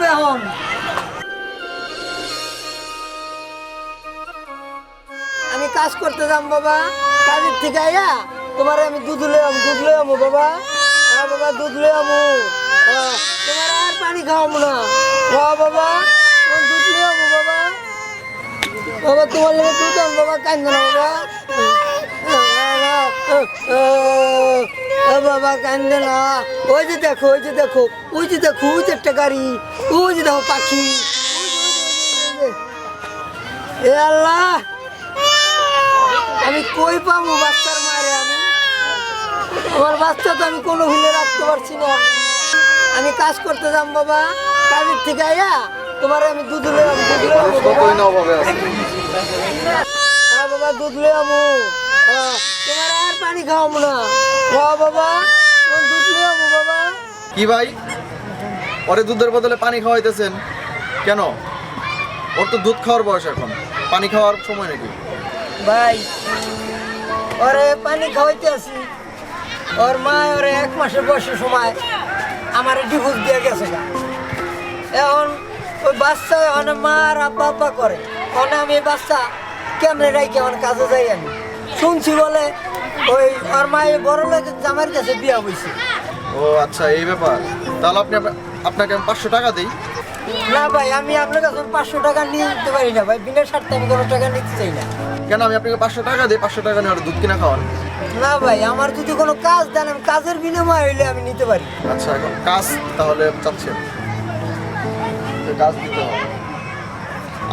এখন। আমি কাজ করতে যাম বাবা। কাজের থেকে আইয়া তোমার আমি দুধ লয়ে আমু দুধ লয়ে আমু বাবা। হ্যাঁ বাবা দুধ লয়ে আমু। হ্যাঁ, তোমার আর পানি খাওয়াবো না। হ্যাঁ বাবা দুধ লয়ে আমু বাবা। বাবা তোমার লেগে দুধ আম বাবা কান্দ না বাবা। এ বাবা কান্দে না। ওই যে দেখো ওই যে দেখো ওই যে দেখো ওই যে একটা গাড়ি ওই যে দেখো পাখি। এ আল্লাহ আমি কই পাবো বাচ্চার মারে আমি? আমার বাচ্চা তো আমি কোনো ভিলে রাখতে পারছি না। আমি কাজ করতে যাম বাবা কাজের থেকে আইয়া তোমার আমি দুধ আম, দুধ বাবা। আছে? হ্যাঁ বাবা দুধ লয়ে আমু তোমার আর পানি খাওয়াবো না হ্যাঁ বাবা দুধ লয়ে বাবা কি ভাই? ওরে দুধের বদলে পানি খাওয়াইতেছেন। কেন? ওর তো দুধ খাওয়ার বয়স এখন। পানি খাওয়ার সময় নাকি? ভাই, ওরে পানি খাওয়াইতে আসি ওর মা ওরে এক মাসের বয়সের সময় আমার ডিভোর্স দিয়ে গেছে। এখন ওই বাচ্চা এখন মা আর আব্বা আব্বা করে। এখন আমি বাচ্চা কেমনে রাইকে আমার কাজে যাই আমি? শুনছি বলে ওই ওর মায়ের বড় লোকের জামাইয়ের কাছে বিয়া হয়েছে ও আচ্ছা এই ব্যাপার। তাহলে আপনি আপনাকে আমি পাঁচশো টাকা দিই। না ভাই আমি আপনার কাছে পাঁচশো টাকা নিয়ে নিতে পারি না ভাই বিনা স্বার্থে আমি কোনো টাকা নিতে চাই না। কেন আমি আপনাকে পাঁচশো টাকা দিই পাঁচশো টাকা নিয়ে ওর দুধ কিনা খাওয়ান? না ভাই আমার যদি কোনো কাজ দেন আমি কাজের বিনিময় হইলে আমি নিতে পারি। আচ্ছা এখন কাজ তাহলে চাচ্ছেন কাজ দিতে হবে।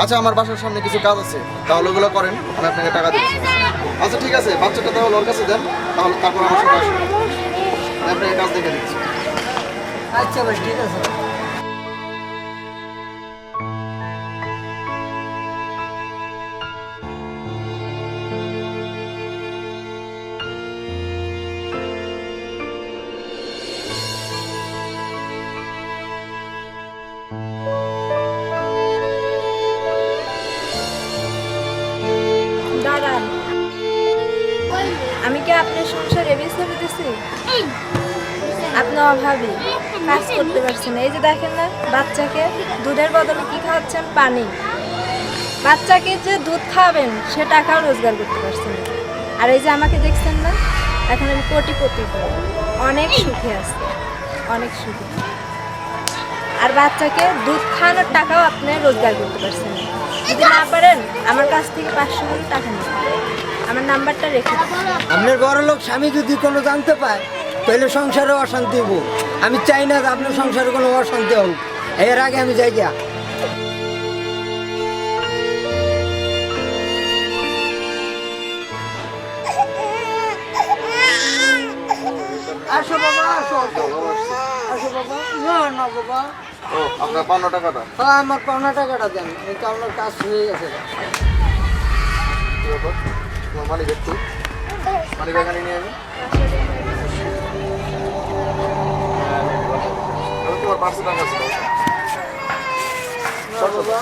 আচ্ছা আমার বাসার সামনে কিছু কাজ আছে, তাহলে ওগুলো করেন, আমি আপনাকে টাকা দিচ্ছি। আচ্ছা ঠিক আছে, বাচ্চাটা তাহলে ওর কাছে দেন, তাহলে তারপর আমার সাথে আসুন আমি আপনাকে কাজ দেখে দিচ্ছি। আচ্ছা ভাই, ঠিক আছে। দাঁড়ান আমি কি আপনার সংসারে বেছে দিতেছি আপনি অভাবী। কাজ করতে পারছেন এই যে দেখেন না, বাচ্চাকে দুধের বদলে কি খাওয়াচ্ছেন? পানি। বাচ্চাকে যে দুধ খাওয়াবেন, সে টাকাও রোজগার করতে পারছেন আর এই যে আমাকে দেখছেন না, এখন আমি কোটিপতি অনেক সুখে আছি। অনেক সুখে। আর বাচ্চাকে দুধ খাওয়ানোর টাকাও আপনি রোজগার করতে পারছেন। যদি না পারেন আমার কাছ থেকে পাঁচশো করে টাকা নিন আমার নাম্বারটা রেখে আপনার বড় লোক স্বামী যদি কোনো জানতে পায় তাহলে সংসারে অশান্তি হব আমি চাই না যে আপনার সংসারে কোনো অশান্তি হোক। এর আগে আমি যাই গিয়া। আসো বাবা আসো। আসো বাবা। না না বাবা। ও আপনার পান্ন টাকাটা? হ্যাঁ আমার পাওনা টাকাটা দেন এই তো আপনার কাজ হয়ে গেছে। তোমার মালিক একটু? মালিক এখানে নিয়ে আমি তোমার পাঁচশো টাকা আছে। বাবা।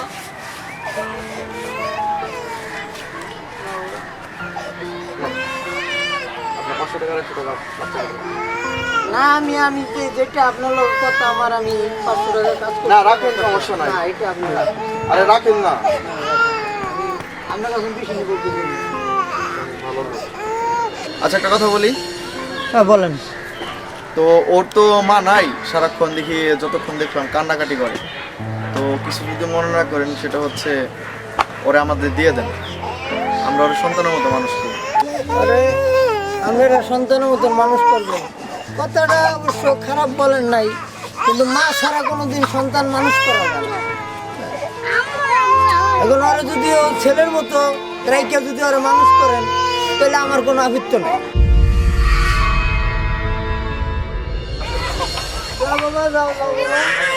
আপনার পাঁচশো টাকার একশো টাকা। না আমি আমি যে- যেটা আপনার লোক কথা আমার আমি পাঁচশো টাকা কাজ করি না রাখেন সমস্যা নাই। না এটা আপনি রাখুন। আরে রাখেন না। আপনার কাছে বেশি নিব আচ্ছা একটা কথা বলি। হ্যাঁ বলেন। তো ওর তো মা নাই সারাক্ষণ দেখি যতক্ষণ দেখলাম কান্নাকাটি করে। তো কিছু যদি মনে না করেন সেটা হচ্ছে ওরা আমাদের দিয়ে দেন। আমরা ওর সন্তানের মতো মানুষ করি। আরে আপনারা সন্তানের মতো মানুষ করবেন কথাটা অবশ্য খারাপ বলেন নাই, কিন্তু মা ছাড়া কোনোদিন সন্তান মানুষ করা এখন ওরা যদি ছেলের মতো রাইকে যদি ওরা মানুষ করেন, তাহলে আমার কোনো আবৃত্ত নেই। বাবা যাও বাবা।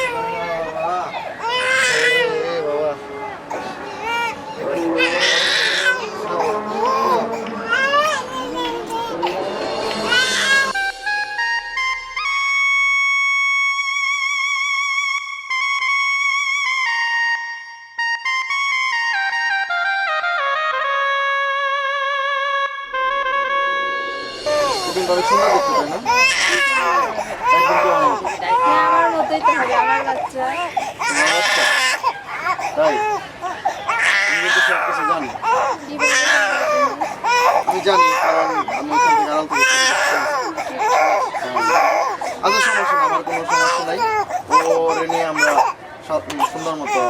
প্রতিদিন ভাবে সুন্দর করতে তাই না? আচ্ছা, তাই? তুমি তো জানি। কারণ আমি হ্যাঁ। আচ্ছা, কোনো নাই। ওরে নিয়ে আমরা সুন্দর মতো